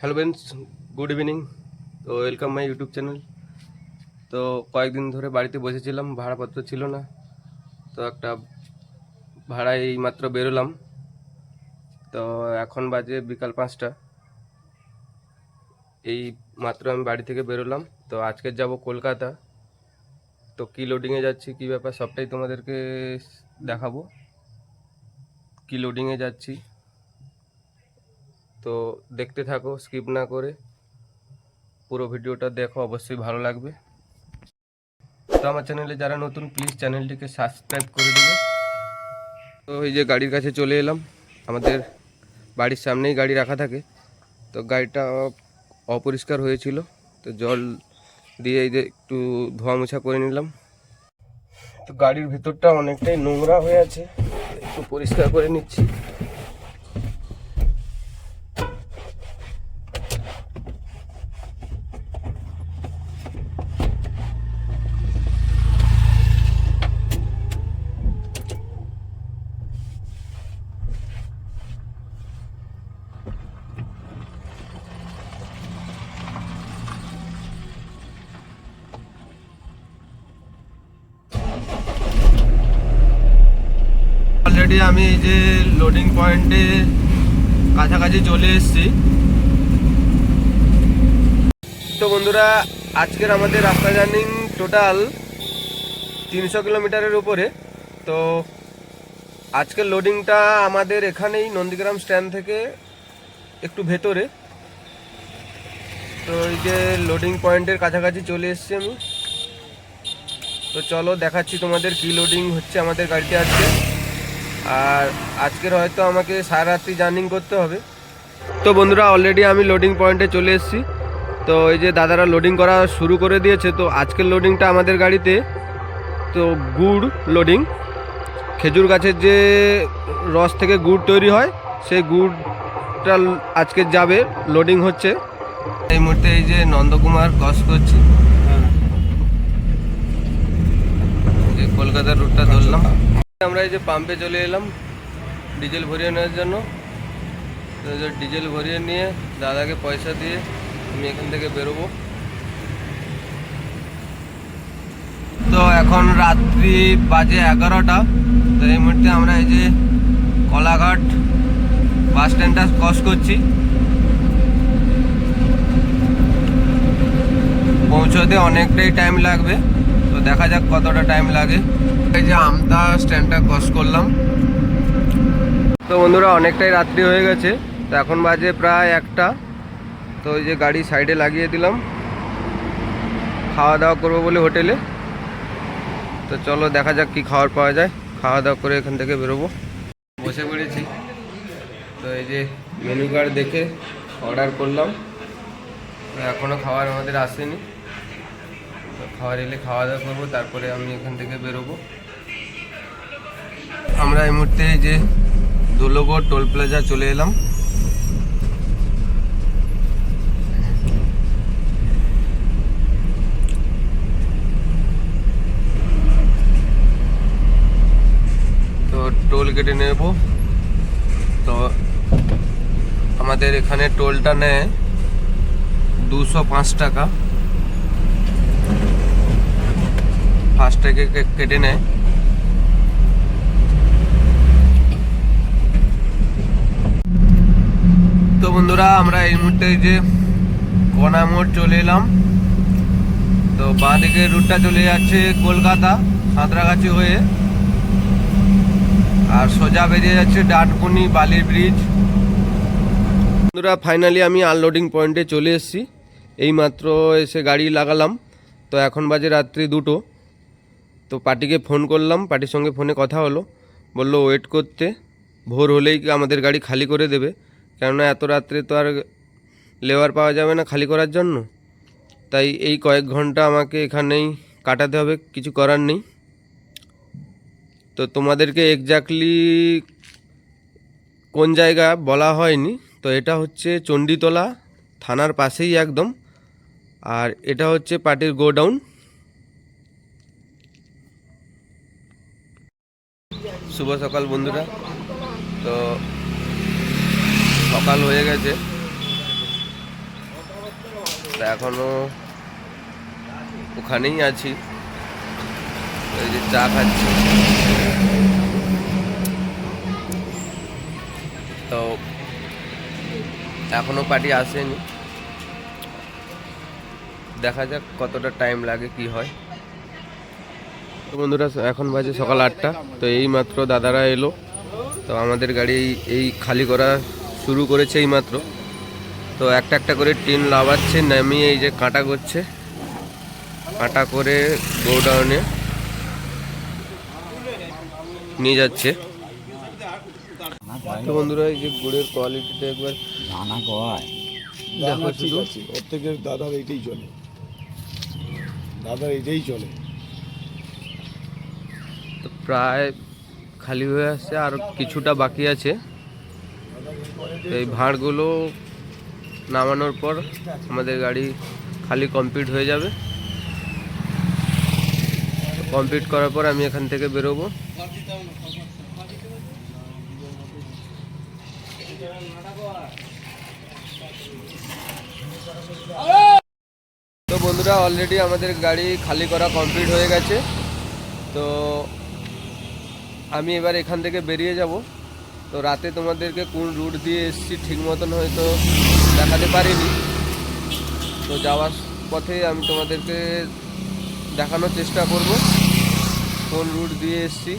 Hello friends good evening তো welcome my YouTube channel তো কয়েকদিন ধরে বাড়িতে বসেছিলাম, ভাড়াপত্র ছিল না। তো একটা ভাড়ায় মাত্র বেরোলাম। তো এখন বাজে বিকাল পাঁচটা। এই মাত্র আমি বাড়ি থেকে বেরোলাম। তো আজকে যাব কলকাতা। তো কী লোডিংয়ে যাচ্ছি, কী ব্যাপার, সবটাই তোমাদেরকে দেখাবো। কী লোডিংয়ে যাচ্ছি। তো দেখতে থাকো স্কিপ না করে। পুরো ভিডিওটা দেখো, অবশ্যই ভালো লাগবে। তো আমার চ্যানেলে যারা নতুন প্লিজ চ্যানেলটিকে সাবস্ক্রাইব করে দেবে। তো এই যে গাড়ির কাছে চলে এলাম। আমাদের বাড়ির সামনেই গাড়ি রাখা থাকে। তো গাড়িটা অপরিষ্কার হয়েছিল। তো জল দিয়ে এই যে একটু ধোয়া মোছা করে নিলাম। তো গাড়ির ভিতরটা অনেকটাই নোংরা হয়ে আছে। একটু পরিষ্কার করে নিচ্ছি। অলরেডি আমি এই যে লোডিং পয়েন্টে কাছাকাছি চলে এসেছি। তো বন্ধুরা, আজকের আমাদের রাস্তা জার্নিং টোটাল তিনশো কিলোমিটারের উপরে। তো আজকের লোডিংটা আমাদের এখানেই নন্দীগ্রাম স্ট্যান্ড থেকে একটু ভেতরে। তো এই যে লোডিং পয়েন্টের কাছাকাছি চলে এসেছি আমি। তো চলো দেখাচ্ছি তোমাদের কি লোডিং হচ্ছে আমাদের গাড়িতে আজকে। আর আজকের হয়তো আমাকে সারা রাত্রি জার্নিং করতে হবে। তো বন্ধুরা অলরেডি আমি লোডিং পয়েন্টে চলে এসেছি। তো এই যে দাদারা লোডিং করা শুরু করে দিয়েছে তো আজকের লোডিংটা আমাদের গাড়িতে। তো গুড় লোডিং খেজুর গাছের যে রস থেকে গুড় তৈরি হয় সেই গুড়টা আজকে যাবে। লোডিং হচ্ছে। এই মুহূর্তে এই যে নন্দকুমার ক্রস করছি। কলকাতার রুটটা ধরলাম। আমরা এই যে পাম্পে চলে এলাম, ডিজেল ভরিয়ে নেওয়ার জন্য। ডিজেল ভরিয়ে নিয়ে দাদাকে পয়সা দিয়ে আমি এখান থেকে বেরোবো। তো এখন রাত্রি বাজে এগারোটা। তো এই মুহূর্তে আমরা এই যে কলাঘাট বাস স্ট্যান্ডটা ক্রস করছি। পৌঁছতে অনেকটাই টাইম লাগবে। তো দেখা যাক কতটা টাইম লাগে। এই যে আমতা স্ট্যান্ডটা ক্রস করলাম। তো বন্ধুরা, অনেকটাই রাত্রি হয়ে গেছে। তো এখন বাজে প্রায় একটা। তো এই যে গাড়ি সাইডে লাগিয়ে দিলাম। খাওয়া দাওয়া করব বলে হোটেলে। তো চলো দেখা যাক কি খাবার পাওয়া যায়। খাওয়া দাওয়া করে এখান থেকে বেরোবো। বসে পড়েছি। তো এই যে মেনু কার্ড দেখে অর্ডার করলাম। এখনও খাবার আমাদের আসেনি। খাবার এলে খাওয়া দাওয়া করব, তারপরে আমি এখান থেকে বেরোবো। আমরা এই মুহূর্তে যে দুলগড় টোল প্লাজা চলে এলাম। তো টোল কেটে নেব। তো আমাদের এখানে টোলটা নেয় দুশো পাঁচ টাকা। ফার্স্টটাকে কেটে নেয়। তো বন্ধুরা, আমরা এই মুহূর্তে যে কনা মোড় চলে এলাম। তো বাঁ দিকে রুটটা চলে যাচ্ছে কলকাতা, সাঁতরাগাছি হয়ে। আর সোজা বেরিয়ে যাচ্ছে ডাটকুনি বালির ব্রিজ বন্ধুরা ফাইনালি আমি আনলোডিং পয়েন্টে চলে এসেছি। এইমাত্র এসে গাড়ি লাগালাম। তো এখন বাজে রাত্রি দুটো। তো পার্টিকে ফোন করলাম, পার্টির সঙ্গে ফোনে কথা হলো। বলল ওয়েট করতে। ভোর হলেই আমাদের গাড়ি খালি করে দেবে? কেননা এত রাত্রে তো আর লেবার পাওয়া যাবে না খালি করার জন্য। তাই এই কয়েক ঘণ্টা আমাকে এখানেই কাটাতে হবে, কিছু করার নেই। তো তোমাদেরকে এক্স্যাক্টলি কোন জায়গা বলা হয়নি, তো এটা হচ্ছে চণ্ডীতলা থানার পাশেই একদম। আর এটা হচ্ছে পার্টির গোডাউন। শুভ সকাল বন্ধুরা। তো সকাল হয়ে গেছে। তো এখনও ওখানেই আছি। এই যে চা খাচ্ছি। তো এখনও পার্টি আসেনি। দেখা যাক কতটা টাইম লাগে, কি হয়। তো বন্ধুরা, এখন বাজে সকাল আটটা। তো এই মাত্র দাদারা এলো। তো আমাদের গাড়ি এই খালি করা শুরু করেছে এই মাত্র তো একটা একটা করে টিন লাভাচ্ছে নামিয়ে এই যে কাঁটা করছে। কাঁটা করে গোডাউনে নিয়ে যাচ্ছে। তো বন্ধুরা এই যে গুড়ের কোয়ালিটিটা একবার জানা কয় দেখো ঠিক আছে ওর দাদার এইটাই চলে। দাদার এইটাই চলে। তো প্রায় খালি হয়ে আসছে আর কিছুটা বাকি আছে। এই ভাঁড়গুলো নামানোর পর আমাদের গাড়ি খালি কমপ্লিট হয়ে যাবে। কমপ্লিট করার পর আমি এখান থেকে বেরোবো। তো বন্ধুরা অলরেডি আমাদের গাড়ি খালি করা কমপ্লিট হয়ে গেছে। তো আমি এবার এখান থেকে বেরিয়ে যাব। তো রাতে তোমাদেরকে কোন রুট দিয়ে এসেছি ঠিক মতন হয়তো দেখাতে পারিনি। তো যাওয়ার পথে আমি তোমাদেরকে দেখানোর চেষ্টা করব কোন রুট দিয়ে এসেছি।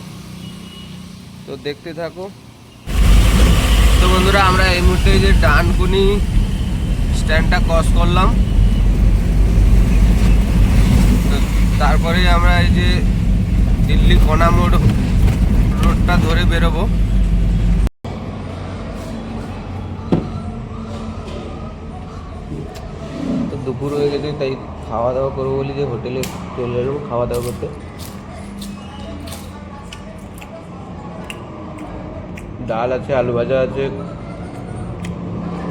তো দেখতে থাকো। তো বন্ধুরা, আমরা এই মুহূর্তে যে ডানকুনি স্ট্যান্ডটা ক্রস করলাম। তারপরে আমরা এই যে দিল্লি কণা মোড় রোডটা ধরে বেরোবো। দুপুর হয়ে গেছে তাই খাওয়া দাওয়া করব বলি যে হোটেলে চলে এলাম খাওয়া দাওয়া করতে। ডাল আছে আলু ভাজা আছে।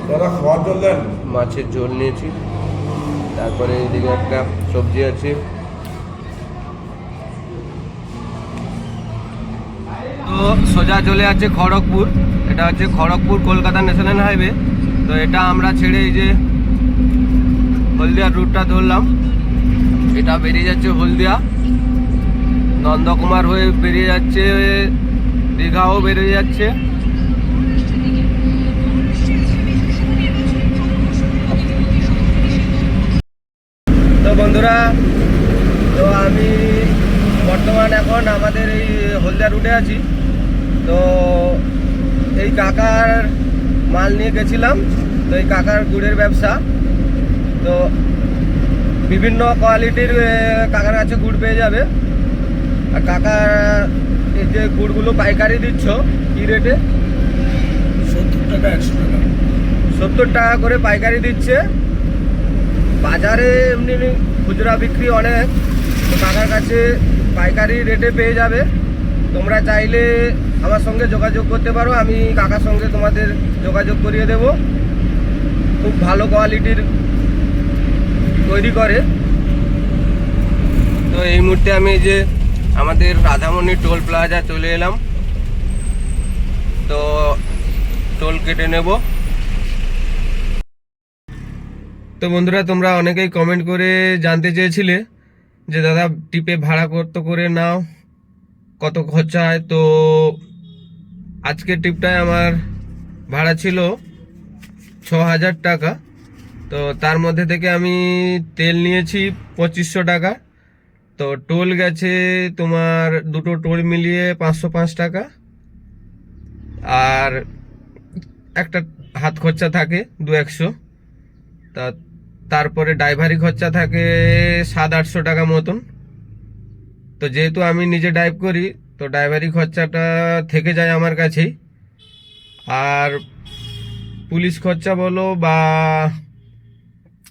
দাদা খাওয়ার জল দেন। মাছের ঝোল নিয়েছি। তারপরে এদিকে একটা সবজি আছে। তো সোজা চলে আছে খড়গপুর। এটা হচ্ছে খড়গপুর কলকাতা ন্যাশনাল হাইওয়ে। তো এটা আমরা ছেড়ে এই যে হলদিয়ার রুটটা ধরলাম। এটা বেরিয়ে যাচ্ছে হলদিয়া। নন্দকুমার হয়ে বেরিয়ে যাচ্ছে, দীঘাও বেরিয়ে যাচ্ছে। তো বন্ধুরা, তো আমি বর্তমান এখন আমাদের এই হলদিয়া রুটে আছি। তো এই কাকার মাল নিয়ে গেছিলাম। তো এই কাকার গুড়ের ব্যবসা। তো বিভিন্ন কোয়ালিটির কাকার কাছে গুড় পেয়ে যাবে। আর কাকা এই যে গুড়গুলো পাইকারি দিচ্ছ কী রেটে? সত্তর টাকা একশো টাকা। সত্তর টাকা করে পাইকারি দিচ্ছে। বাজারে এমনি খুচরা বিক্রি অনেক তো কাকার কাছে পাইকারি রেটে পেয়ে যাবে। তোমরা চাইলে আমার সঙ্গে যোগাযোগ করতে পারো আমি কাকার সঙ্গে তোমাদের যোগাযোগ করিয়ে দেব। খুব ভালো কোয়ালিটির তৈরি করে। তো এই মুহূর্তে আমি যে আমাদের রাধামণি টোল প্লাজা চলে এলাম। তো টোল কেটে নেব। তো বন্ধুরা, তোমরা অনেকেই কমেন্ট করে জানতে চেয়েছিলে যে, দাদা, টিপে ভাড়া কত করে নাও? কত খরচা হয়? তো আজকের টিপটায় আমার ভাড়া ছিল ছ হাজার টাকা। তো তার মধ্যে থেকে আমি তেল নিয়েছি পঁচিশশো টাকা। তো টোল গেছে তোমার দুটো টোল মিলিয়ে পাঁচশো পাঁচ টাকা। আর একটা হাত খরচা থাকে দু একশো। তা তারপরে ড্রাইভারি খরচা থাকে সাত আটশো টাকা মতন। তো যেহেতু আমি নিজে ড্রাইভ করি, তো ড্রাইভারি খরচাটা থেকে যায় আমার কাছেই। আর পুলিশ খরচা বলো বা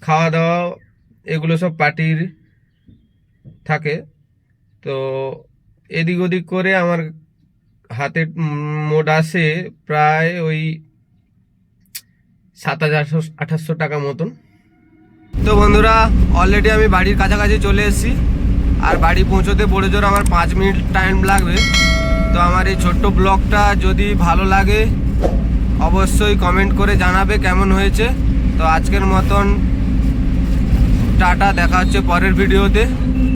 খাওয়া দাওয়া এগুলো সব পার্টির থাকে। তো এদিক ওদিক করে আমার হাতে মোট আসে প্রায় ওই সাত হাজার আঠাশশো টাকা মতন। তো বন্ধুরা অলরেডি আমি বাড়ির কাছাকাছি চলে এসেছি। আর বাড়ি পৌঁছতে বড় জোর আমার পাঁচ মিনিট টাইম লাগবে। তো আমার এই ছোট্ট ব্লগটা যদি ভালো লাগে, অবশ্যই কমেন্ট করে জানাবে কেমন হয়েছে। তো আজকের মতন টাটা দেখা হচ্ছে পরের ভিডিওতে।